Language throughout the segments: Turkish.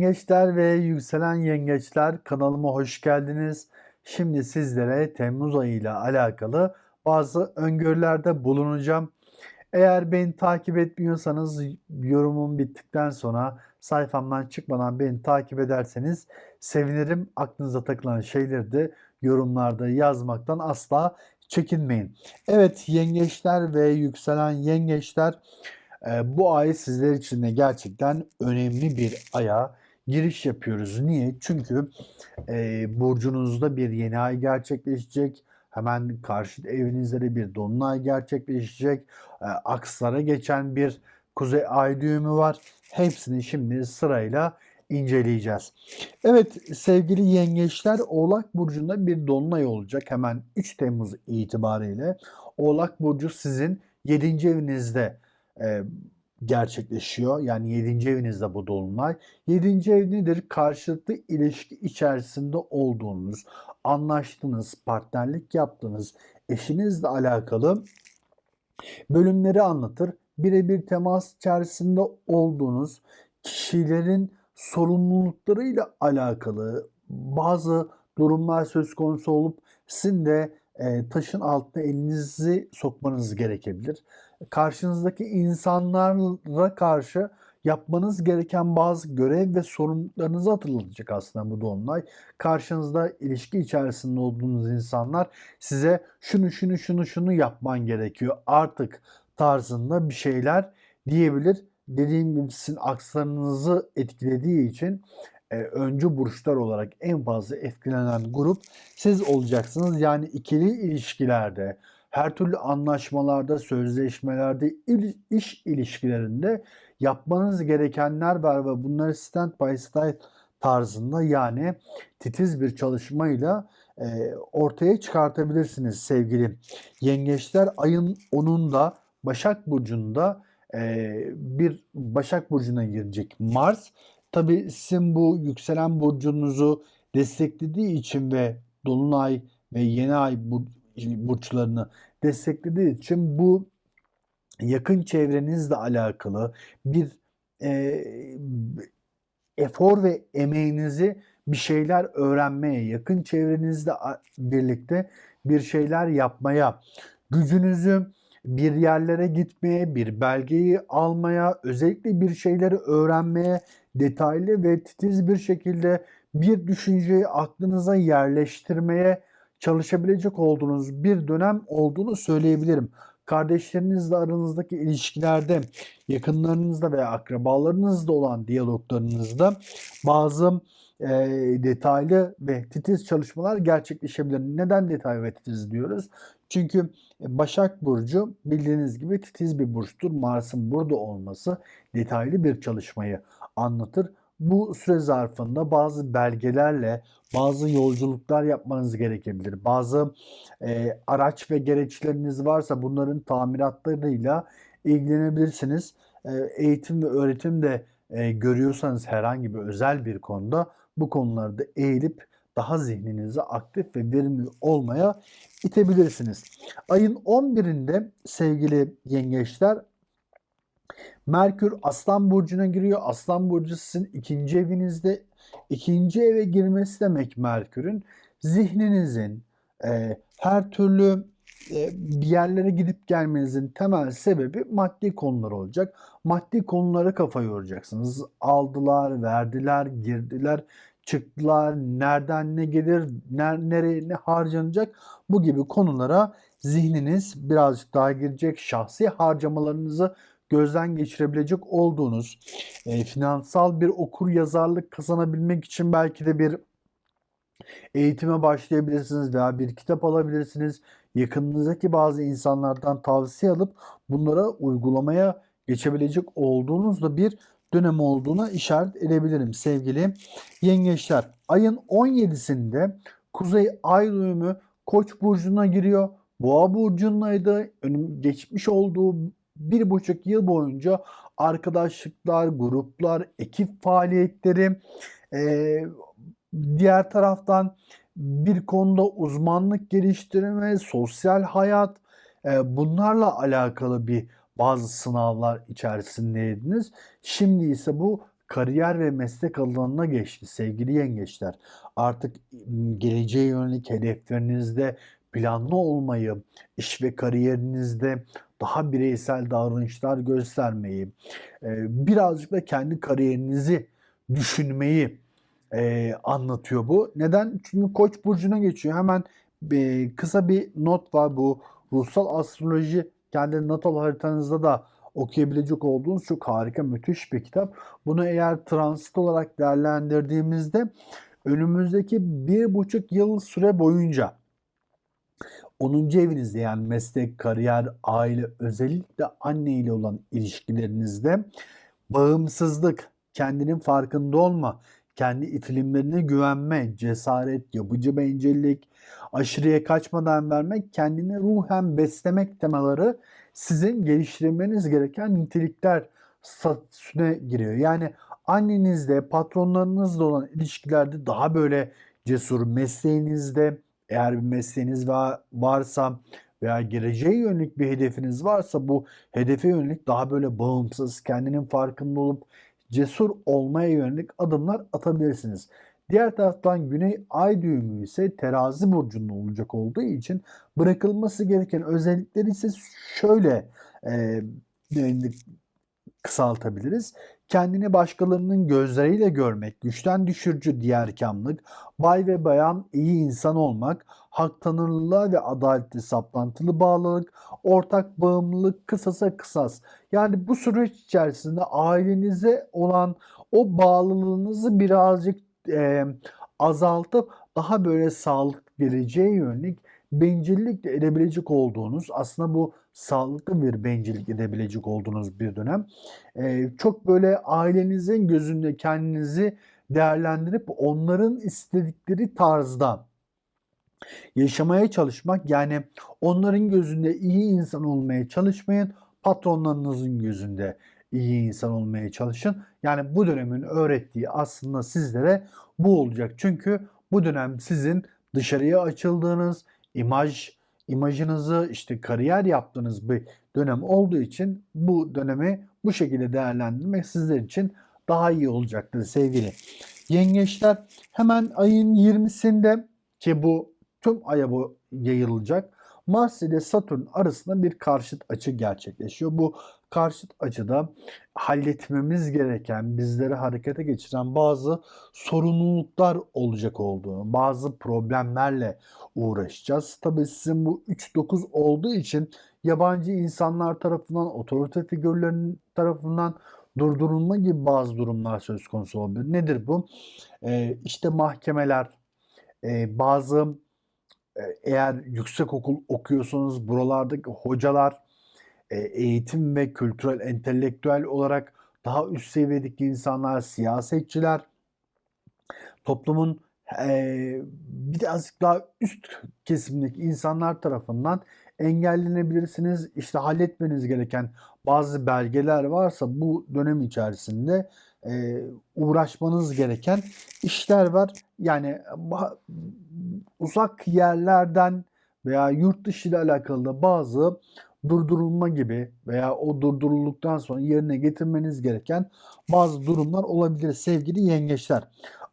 Yengeçler ve yükselen yengeçler kanalıma hoş geldiniz. Şimdi sizlere Temmuz ayı ile alakalı bazı öngörülerde bulunacağım. Eğer beni takip etmiyorsanız yorumum bittikten sonra sayfamdan çıkmadan beni takip ederseniz sevinirim. Aklınıza takılan şeyleri de yorumlarda yazmaktan asla çekinmeyin. Evet yengeçler ve yükselen yengeçler e, bu ay sizler için de gerçekten önemli bir aya giriş yapıyoruz. Niye? Çünkü e, burcunuzda bir yeni ay gerçekleşecek. Hemen karşı evinizde de bir dolunay gerçekleşecek. E, akslara geçen bir kuzey ay düğümü var. Hepsini şimdi sırayla inceleyeceğiz. Evet sevgili yengeçler Oğlak Burcu'nda bir dolunay olacak hemen 3 Temmuz itibariyle. Oğlak Burcu sizin 7. evinizde e, gerçekleşiyor. Yani 7. evinizde bu dolunay. 7. ev nedir? Karşılıklı ilişki içerisinde olduğunuz, anlaştığınız, partnerlik yaptığınız, eşinizle alakalı bölümleri anlatır. Birebir temas içerisinde olduğunuz kişilerin sorumluluklarıyla alakalı bazı durumlar söz konusu olup sizin de e, taşın altına elinizi sokmanız gerekebilir. Karşınızdaki insanlara karşı yapmanız gereken bazı görev ve sorumluluklarınızı hatırlatacak aslında bu dolunay. Karşınızda ilişki içerisinde olduğunuz insanlar size şunu şunu şunu şunu yapman gerekiyor artık tarzında bir şeyler diyebilir. Dediğim gibi sizin akslarınızı etkilediği için e, öncü burçlar olarak en fazla etkilenen grup siz olacaksınız. Yani ikili ilişkilerde, her türlü anlaşmalarda, sözleşmelerde, il, iş ilişkilerinde yapmanız gerekenler var ve bunları stand by stand tarzında yani titiz bir çalışmayla e, ortaya çıkartabilirsiniz sevgili yengeçler. Ayın 10'unda Başak Burcu'nda e, bir Başak Burcu'na girecek Mars. Tabi sizin bu yükselen burcunuzu desteklediği için ve Dolunay ve Yeni Ay burçlarını desteklediği için bu yakın çevrenizle alakalı bir e, efor ve emeğinizi bir şeyler öğrenmeye, yakın çevrenizle birlikte bir şeyler yapmaya, gücünüzü bir yerlere gitmeye, bir belgeyi almaya, özellikle bir şeyleri öğrenmeye, detaylı ve titiz bir şekilde bir düşünceyi aklınıza yerleştirmeye çalışabilecek olduğunuz bir dönem olduğunu söyleyebilirim. Kardeşlerinizle aranızdaki ilişkilerde, yakınlarınızda veya akrabalarınızla olan diyaloglarınızda bazı e, detaylı ve titiz çalışmalar gerçekleşebilir. Neden detaylı ve titiz diyoruz? Çünkü Başak Burcu bildiğiniz gibi titiz bir burçtur. Mars'ın burada olması detaylı bir çalışmayı anlatır. Bu süre zarfında bazı belgelerle bazı yolculuklar yapmanız gerekebilir. Bazı e, araç ve gereçleriniz varsa bunların tamiratlarıyla ilgilenebilirsiniz. E, eğitim ve öğretim de e, görüyorsanız herhangi bir özel bir konuda bu konularda eğilip daha zihninizi aktif ve verimli olmaya itebilirsiniz. Ayın 11'inde sevgili yengeçler Merkür Aslan Burcu'na giriyor. Aslan Burcu sizin ikinci evinizde. ikinci eve girmesi demek Merkür'ün zihninizin e, her türlü e, bir yerlere gidip gelmenizin temel sebebi maddi konular olacak. Maddi konulara kafa yoracaksınız. Aldılar, verdiler, girdiler, çıktılar, nereden ne gelir, nereye ne harcanacak bu gibi konulara zihniniz birazcık daha girecek. Şahsi harcamalarınızı gözden geçirebilecek olduğunuz e, finansal bir okur yazarlık kazanabilmek için belki de bir eğitime başlayabilirsiniz veya bir kitap alabilirsiniz. Yakınınızdaki bazı insanlardan tavsiye alıp bunlara uygulamaya geçebilecek olduğunuz da bir dönem olduğuna işaret edebilirim sevgili yengeçler. Ayın 17'sinde Kuzey Ay düğümü Koç burcuna giriyor. Boğa burcundaydı. Geçmiş olduğu bir buçuk yıl boyunca arkadaşlıklar, gruplar, ekip faaliyetleri, e, diğer taraftan bir konuda uzmanlık geliştirme, sosyal hayat e, bunlarla alakalı bir bazı sınavlar içerisindeydiniz. Şimdi ise bu kariyer ve meslek alanına geçti sevgili yengeçler. Artık m, geleceğe yönelik hedeflerinizde planlı olmayı, iş ve kariyerinizde daha bireysel davranışlar göstermeyi, e, birazcık da kendi kariyerinizi düşünmeyi e, anlatıyor bu. Neden? Çünkü Koç burcuna geçiyor. Hemen e, kısa bir not var bu ruhsal astroloji kendi natal haritanızda da okuyabilecek olduğunuz çok harika, müthiş bir kitap. Bunu eğer transit olarak değerlendirdiğimizde önümüzdeki bir buçuk yıl süre boyunca 10. evinizde yani meslek, kariyer, aile, özellikle anne ile olan ilişkilerinizde bağımsızlık, kendinin farkında olma, kendi itilimlerine güvenme, cesaret, yapıcı bencillik, aşırıya kaçmadan vermek, kendini ruhen beslemek temaları sizin geliştirmeniz gereken nitelikler statüsüne giriyor. Yani annenizle, patronlarınızla olan ilişkilerde daha böyle cesur, mesleğinizde eğer bir mesleğiniz va- varsa veya geleceğe yönelik bir hedefiniz varsa bu hedefe yönelik daha böyle bağımsız, kendinin farkında olup cesur olmaya yönelik adımlar atabilirsiniz. Diğer taraftan Güney Ay düğümü ise terazi burcunda olacak olduğu için bırakılması gereken özellikleri ise şöyle e, kısaltabiliriz. Kendini başkalarının gözleriyle görmek, güçten düşürücü diğerkamlık, bay ve bayan iyi insan olmak, hak tanırlılığa ve adaletli saplantılı bağlılık, ortak bağımlılık, kısasa kısas. Yani bu süreç içerisinde ailenize olan o bağlılığınızı birazcık e, azaltıp daha böyle sağlık geleceğe yönelik bencillik de edebilecek olduğunuz aslında bu sağlıklı bir bencillik edebilecek olduğunuz bir dönem. Ee, çok böyle ailenizin gözünde kendinizi değerlendirip onların istedikleri tarzda yaşamaya çalışmak yani onların gözünde iyi insan olmaya çalışmayın patronlarınızın gözünde iyi insan olmaya çalışın. Yani bu dönemin öğrettiği aslında sizlere bu olacak. Çünkü bu dönem sizin dışarıya açıldığınız, imaj imajınızı işte kariyer yaptığınız bir dönem olduğu için bu dönemi bu şekilde değerlendirmek sizler için daha iyi olacaktır sevgili yengeçler. Hemen ayın 20'sinde ki bu tüm aya bu yayılacak. Mars ile Satürn arasında bir karşıt açı gerçekleşiyor. Bu karşıt açıda halletmemiz gereken, bizleri harekete geçiren bazı sorumluluklar olacak olduğunu, bazı problemlerle uğraşacağız. Tabii sizin bu 3-9 olduğu için yabancı insanlar tarafından, otorite figürlerinin tarafından durdurulma gibi bazı durumlar söz konusu olabilir. Nedir bu? Ee, işte mahkemeler, e, bazı e, eğer yüksek okul okuyorsanız buralardaki hocalar, eğitim ve kültürel, entelektüel olarak daha üst seviyedeki insanlar, siyasetçiler, toplumun e, birazcık daha üst kesimdeki insanlar tarafından engellenebilirsiniz. İşte halletmeniz gereken bazı belgeler varsa bu dönem içerisinde e, uğraşmanız gereken işler var. Yani uzak yerlerden veya yurt dışı ile alakalı da bazı durdurulma gibi veya o durdurulduktan sonra yerine getirmeniz gereken bazı durumlar olabilir sevgili yengeçler.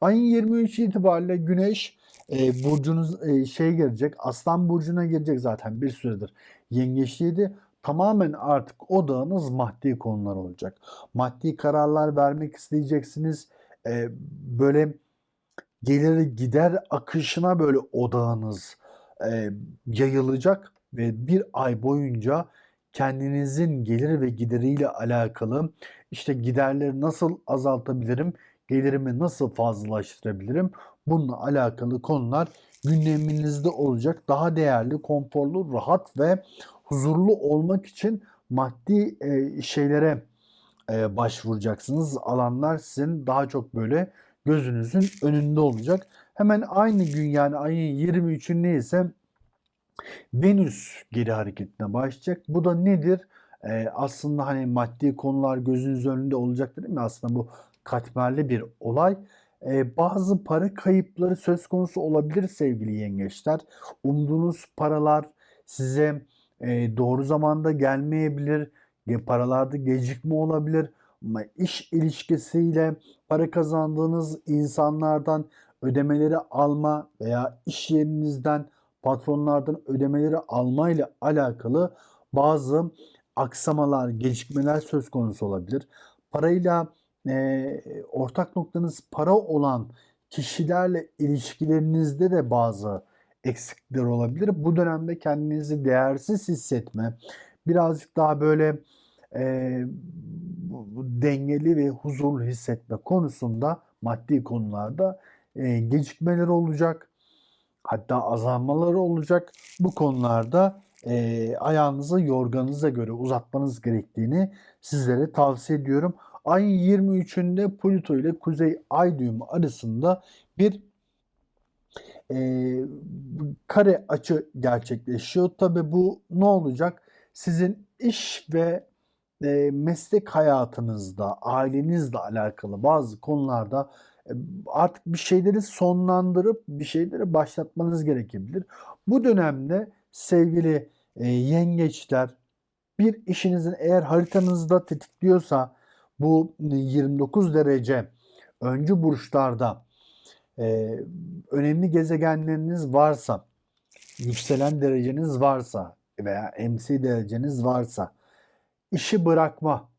Ayın 23 itibariyle Güneş e, burcunuz e, şey gelecek. Aslan burcuna girecek zaten bir süredir. Yengeçliydi. Tamamen artık odağınız maddi konular olacak. Maddi kararlar vermek isteyeceksiniz. E, böyle gelir gider akışına böyle odağınız e, yayılacak ve bir ay boyunca kendinizin gelir ve gideriyle alakalı işte giderleri nasıl azaltabilirim, gelirimi nasıl fazlalaştırabilirim bununla alakalı konular gündeminizde olacak. Daha değerli, konforlu, rahat ve huzurlu olmak için maddi e, şeylere e, başvuracaksınız. Alanlar sizin daha çok böyle gözünüzün önünde olacak. Hemen aynı gün yani ayın 23'ünde ise Venüs geri hareketine başlayacak. Bu da nedir? Ee, aslında hani maddi konular gözünüz önünde olacaktır değil mi? Aslında bu katmerli bir olay. Ee, bazı para kayıpları söz konusu olabilir sevgili yengeçler. Umduğunuz paralar size e, doğru zamanda gelmeyebilir. Paralarda gecikme olabilir. Ama iş ilişkisiyle para kazandığınız insanlardan ödemeleri alma veya iş yerinizden patronlardan ödemeleri alma ile alakalı bazı aksamalar, gecikmeler söz konusu olabilir. Parayla e, ortak noktanız para olan kişilerle ilişkilerinizde de bazı eksiklikler olabilir. Bu dönemde kendinizi değersiz hissetme, birazcık daha böyle e, dengeli ve huzurlu hissetme konusunda maddi konularda e, gecikmeler olacak. Hatta azalmaları olacak. Bu konularda e, ayağınızı yorganınıza göre uzatmanız gerektiğini sizlere tavsiye ediyorum. Ayın 23'ünde Plüto ile Kuzey Ay düğümü arasında bir e, kare açı gerçekleşiyor. Tabi bu ne olacak? Sizin iş ve e, meslek hayatınızda, ailenizle alakalı bazı konularda artık bir şeyleri sonlandırıp bir şeyleri başlatmanız gerekebilir. Bu dönemde sevgili e, yengeçler bir işinizin eğer haritanızda tetikliyorsa bu 29 derece öncü burçlarda e, önemli gezegenleriniz varsa, yükselen dereceniz varsa veya MC dereceniz varsa işi bırakma,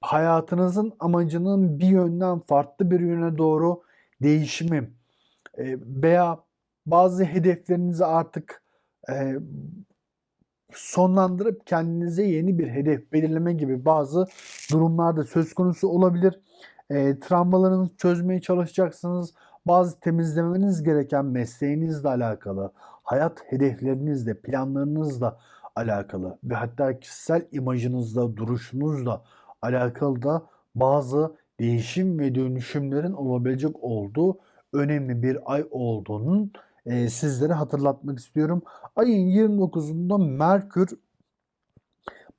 hayatınızın amacının bir yönden farklı bir yöne doğru değişimi e, veya bazı hedeflerinizi artık e, sonlandırıp kendinize yeni bir hedef belirleme gibi bazı durumlarda söz konusu olabilir. E, travmalarınızı çözmeye çalışacaksınız. Bazı temizlemeniz gereken mesleğinizle alakalı, hayat hedeflerinizle, planlarınızla alakalı ve hatta kişisel imajınızla, duruşunuzla alakalı da bazı değişim ve dönüşümlerin olabilecek olduğu önemli bir ay olduğunun e, sizlere hatırlatmak istiyorum. Ayın 29'unda Merkür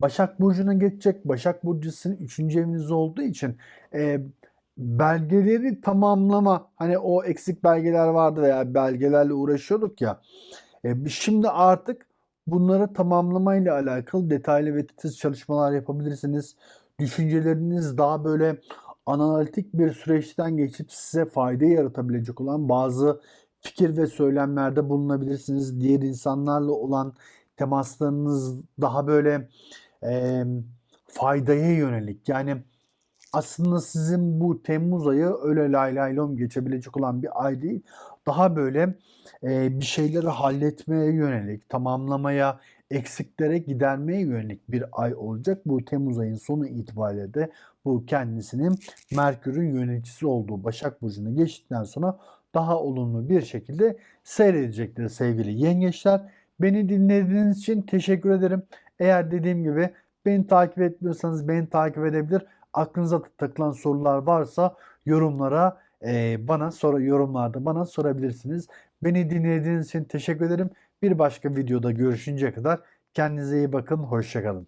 Başak Burcu'na geçecek. Başak Burcu sizin 3. evinizde olduğu için e, belgeleri tamamlama hani o eksik belgeler vardı veya belgelerle uğraşıyorduk ya. E, şimdi artık bunları tamamlamayla alakalı detaylı ve titiz çalışmalar yapabilirsiniz. Düşünceleriniz daha böyle analitik bir süreçten geçip size fayda yaratabilecek olan bazı fikir ve söylemlerde bulunabilirsiniz. Diğer insanlarla olan temaslarınız daha böyle e, faydaya yönelik. Yani aslında sizin bu Temmuz ayı öyle lay lay lom geçebilecek olan bir ay değil. Daha böyle e, bir şeyleri halletmeye yönelik, tamamlamaya, eksiklere gidermeye yönelik bir ay olacak. Bu Temmuz ayın sonu itibariyle de bu kendisinin Merkür'ün yöneticisi olduğu Başak Burcu'na geçtikten sonra daha olumlu bir şekilde seyredecektir sevgili yengeçler. Beni dinlediğiniz için teşekkür ederim. Eğer dediğim gibi beni takip etmiyorsanız beni takip edebilir. Aklınıza takılan sorular varsa yorumlara e, bana sonra yorumlarda bana sorabilirsiniz. Beni dinlediğiniz için teşekkür ederim. Bir başka videoda görüşünceye kadar kendinize iyi bakın. Hoşçakalın.